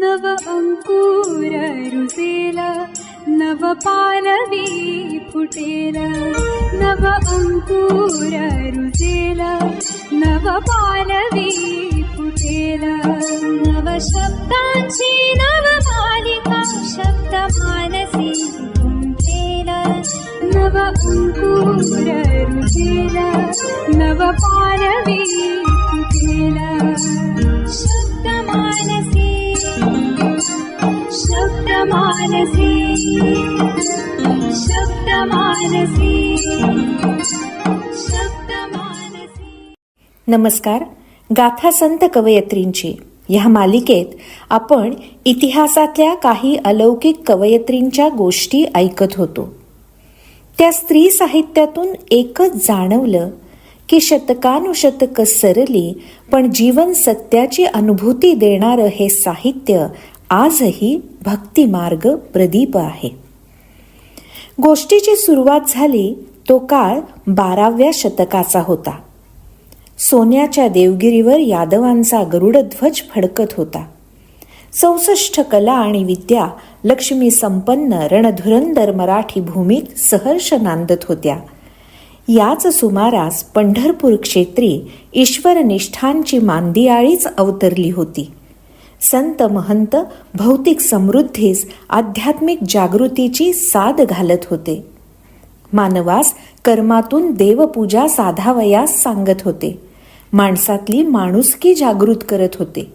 नव अंकुर नव पालवी फुटेल नव अंकुर रुजेल नव पालवी फुटेल नव शब्दांची नव मालिका शब्द मानसी गुंफेल नव रुजेल नव पालवी फुटेल मानसी शब्द मानसी शब्द मानसी नमस्कार गाथा संत कवयत्रींची. ह्या मालिकेत आपण इतिहासातल्या काही अलौकिक कवयत्रींच्या गोष्टी ऐकत होतो. त्या स्त्री साहित्यातून एकच जाणवलं की शतकानुशतक सरली पण जीवन सत्याची अनुभूती देणारं हे साहित्य आजही भक्तिमार्ग प्रदीप आहे. गोष्टीची सुरुवात झाली तो काळ बाराव्या शतकाचा होता. सोन्याच्या देवगिरीवर यादवांचा गरुडध्वज फडकत होता. चौसष्ट कला आणि विद्या लक्ष्मी संपन्न रणधुरंदर मराठी भूमीत सहर्ष नांदत होत्या. याच सुमारास पंढरपूर क्षेत्री ईश्वरनिष्ठांची मांदियाळीच अवतरली होती. संत महंत भौतिक समृद्धीस आध्यात्मिक जागृतीची साद घालत होते. मानवास कर्मातून देवपूजा साधावयास सांगत होते. माणसातली माणुसकी जागृत करत होते.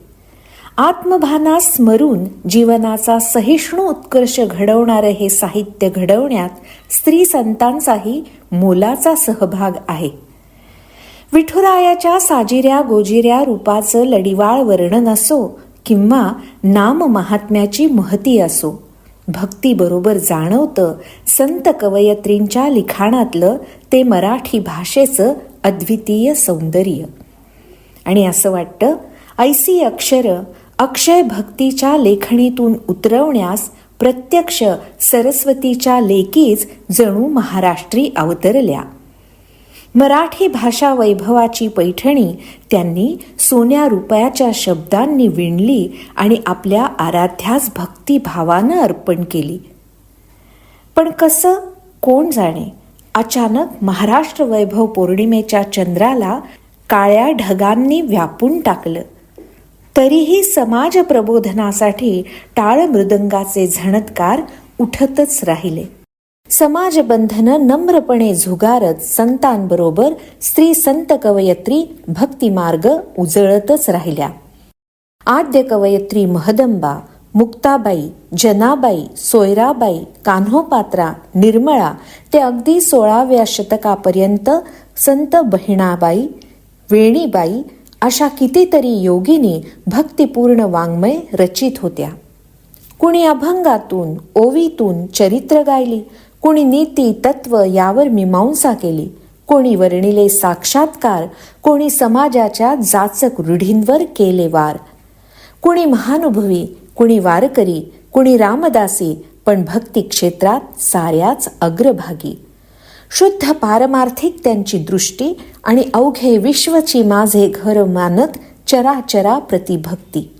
आत्मभानास स्मरून जीवनाचा सहिष्णू उत्कर्ष घडवणारं हे साहित्य घडवण्यात स्त्री संतांचाही मोलाचा सहभाग आहे. विठुरायाच्या साजिऱ्या गोजिऱ्या रूपाचं लढिवाळ वर्णन असो किंवा नाम महात्म्याची महती असो. भक्तीबरोबर जाणवतं संत कवयत्रींच्या लिखाणातलं ते मराठी भाषेचं अद्वितीय सौंदर्य. आणि असं वाटतं ऐसी अक्षर अक्षय भक्तीच्या लेखणीतून उतरवण्यास प्रत्यक्ष सरस्वतीच्या लेकीच जणू महाराष्ट्री अवतरल्या. मराठी भाषा वैभवाची पैठणी त्यांनी सोन्या रुपयाच्या शब्दांनी विणली आणि आपल्या आराध्यास भक्तिभावानं अर्पण केली. पण कसं? कोण जाणे? अचानक महाराष्ट्र वैभव पौर्णिमेच्या चंद्राला काळ्या ढगांनी व्यापून टाकलं. तरीही समाज प्रबोधनासाठी टाळ मृदंगाचे झणत्कार उठतच राहिले. समाजबंधनं नम्रपणे झुगारत संतांबरोबर स्त्री संत कवयत्री भक्तिमार्ग उजळतच राहिल्या. आद्य कवयत्री महदंबा मुक्ताबाई जनाबाई सोयराबाई कान्होपात्रा निर्मळा ते अगदी सोळाव्या शतकापर्यंत संत बहिणाबाई वेणीबाई अशा कितीतरी योगिनी भक्तिपूर्ण वाङ्मय रचित होत्या. कुणी अभंगातून ओवीतून चरित्र गायली कुणी नीती तत्व यावर मीमांसा केली. कोणी वर्णिले साक्षात्कार कोणी समाजाच्या जाचक रूढींवर केले वार. कुणी महानुभवी कुणी वारकरी कुणी रामदासी पण भक्ती क्षेत्रात साऱ्याच अग्रभागी. शुद्ध पारमार्थिक त्यांची दृष्टी आणि अवघे विश्वची माझे घर मानत चराचरा प्रतिभक्ती.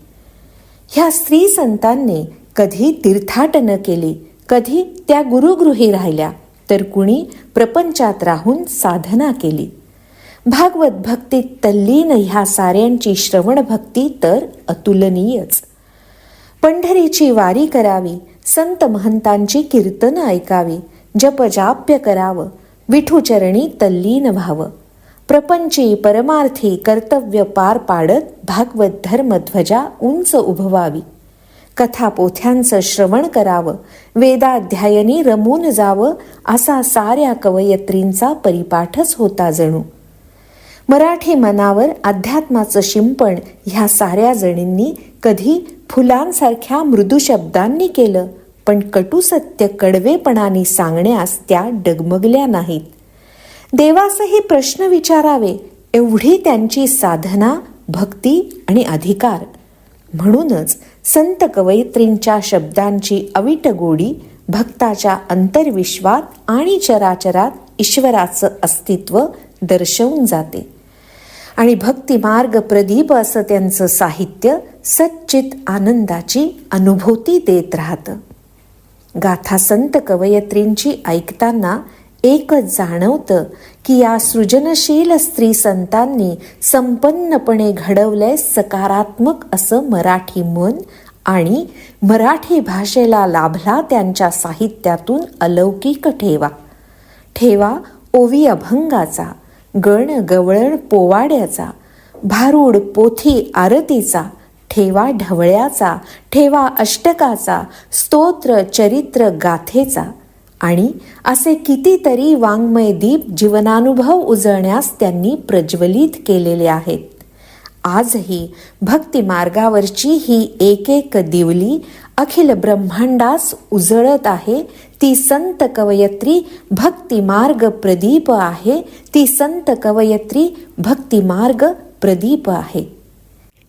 ह्या स्त्री संतांनी कधी तीर्थाटन केली कधी त्या गुरुगृही राहिल्या तर कुणी प्रपंचात राहून साधना केली. भागवत भक्तीत तल्लीन ह्या साऱ्यांची श्रवण भक्ती तर अतुलनीयच. पंढरीची वारी करावी संत महंतांची कीर्तन ऐकावी जपजाप्य करावं विठूचरणी तल्लीन व्हावं. प्रपंची परमार्थी कर्तव्य पार पाडत भागवत धर्मध्वजा उंच उभवावी. कथापोथ्यांचं श्रवण करावं. वेदाध्यायनी रमून जावं असा साऱ्या कवयत्रींचा परिपाठच होता जणू. मराठी मनावर अध्यात्माचं शिंपण ह्या साऱ्या जणींनी कधी फुलांसारख्या मृदू शब्दांनी केलं पण कटू सत्य कडवेपणाने सांगण्यास त्या डगमगल्या नाहीत. देवासही प्रश्न विचारावे एवढी त्यांची साधना भक्ती आणि अधिकार. म्हणूनच संत कवयित्रींच्या शब्दांची अविट गोडी भक्ताच्या अंतर्विश्वात आणि चराचरात ईश्वराचं अस्तित्व दर्शवून जाते. आणि भक्तिमार्ग प्रदीप असं त्यांचं साहित्य सच्चित आनंदाची अनुभूती देत राहतं. गाथा संत कवयत्रींची ऐकताना एकच जाणवतं की या सृजनशील स्त्री संतांनी संपन्नपणे घडवलंय सकारात्मक असं मराठी मन आणि मराठी भाषेला लाभला त्यांच्या साहित्यातून अलौकिक ठेवा. ठेवा ओवी अभंगाचा गण गवळण पोवाड्याचा भारूड पोथी आरतीचा ठेवा ढवळ्याचा ठेवा अष्टकाचा स्तोत्र चरित्र गाथेचा आणि असे कितीतरी वाङ्मय दीप जीवनानुभव उजळण्यास त्यांनी प्रज्वलित केलेले आहेत. आजही भक्ती मार्गावरची ही एक एक दिवली अखिल ब्रह्मांडास उजळत आहे. ती संत कवयत्री भक्तिमार्ग प्रदीप आहे. ती संत कवयत्री भक्तिमार्ग प्रदीप आहे.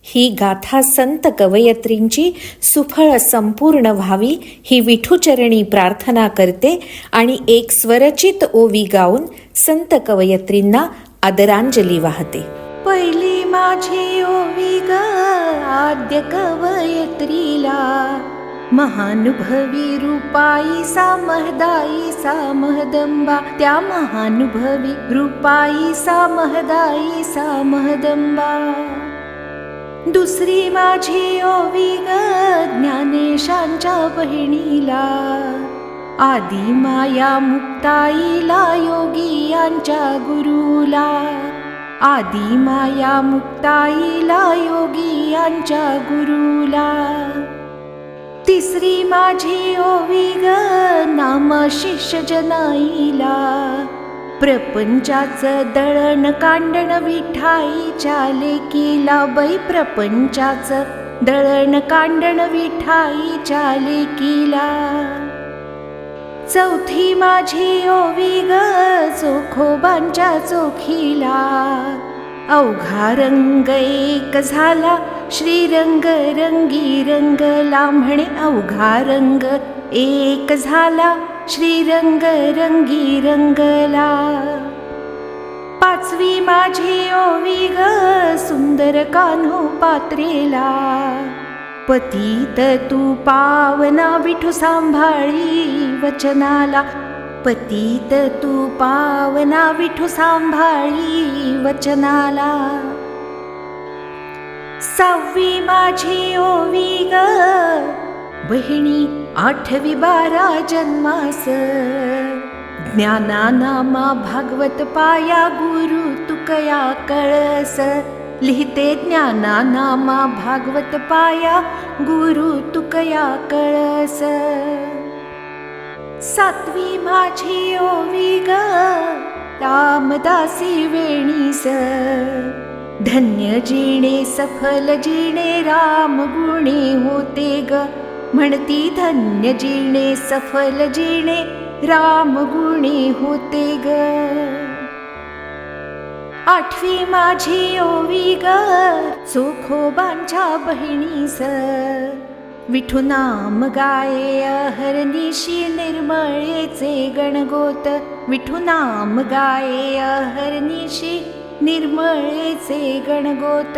ही गाथा संत कवयत्रींची सुफळ संपूर्ण व्हावी ही विठूचरणी प्रार्थना करते आणि एक स्वरचित ओवी गाऊन संत कवयत्रींना आदरांजली वाहते. पहिली माझी ओवी ग आद्य कवयत्रीला. महानुभवी रूपाई सा महदाई सा महदंबा त्या महानुभवी रूपाई सा महदाई सा महदंबा दुसरी माझी ओवी ग ज्ञानेशांच्या बहिणीला. आदी माया मुक्ताईला योगी यांच्या गुरुला. आदी माया मुक्ताईला योगी यांच्या गुरुला. तिसरी माझी ओवी ग नाम शिष्य जनाईला. प्रपंचाचं दळण कांडण विठाईच्या लेकीला बाई प्रपंचाचं दळण कांडण विठाईच्या लेकीला चौथी माझी ओवी ग चोखोबांच्या चोखीला. अवघा रंग एक झाला श्रीरंग रंगी रंगला म्हणे अवघा रंग एक झाला. श्रीरंग रंगी रंगला पाचवी माझी ओवी ग सुंदर कान्हो पात्रेला. पतीत तू पावना विठू सांभाळी वचनाला. पतीत तू पावना विठू सांभाळी वचनाला. सहावी माझी ओवी ग बहिणी आठवी बारा जन्मास. ज्ञानानामा भागवत पाया गुरु तुकया कळस. लिहिते ज्ञानानामा भागवत पाया गुरु तुकया कळस. सातवी माझी ओवी ग रामदासी वेणीस. धन्य जिणे सफल जिणे राम गुणे होते ग. म्हणती धन्य जिणे सफल जिणे राम गुणे होते ग. आठवी माझी ओवी ग चोखोबांच्या बहिणी विठू नाम गाये अहरनिशी निर्मळेचे गणगोत. विठू नाम गाये अहरनिशी निर्मळेचे गणगोत.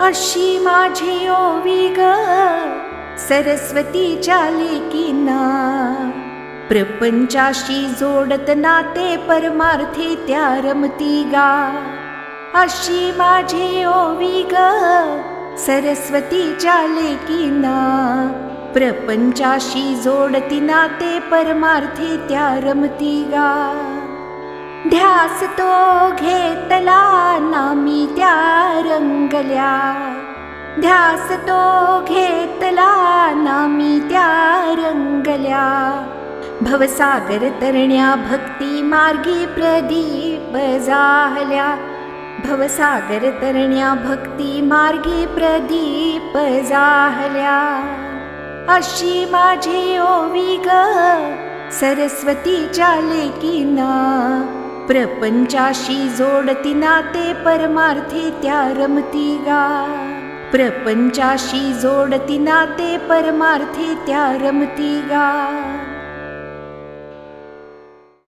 अशी माझी ओवी ग. सरस्वतीच्या लेकीना. प्रपंचाशी जोडत नाते परमार्थी त्या रमती गा. अशी माझी ओवी ग. सरस्वतीच्या लेकीना. प्रपंचाशी जोडती नाते परमार्थी त्या रमती गा. ध्यास तो घेतला नामी त्या रंगल्या. ध्यास तो घेतला नामी त्या रंगल्या. भवसागर तरण्या भक्ती मार्गी प्रदीप जाहल्या भवसागर तरण्या भक्ती मार्गी प्रदीप जाहल्या अशी माझी ओवी ग सरस्वतीच्या लेकीना. प्रपंचाशी जोडती नाते परमार्थी त्या रमती गा. प्रपंचाशी जोडती नाते परमार्थी त्या रमती गा.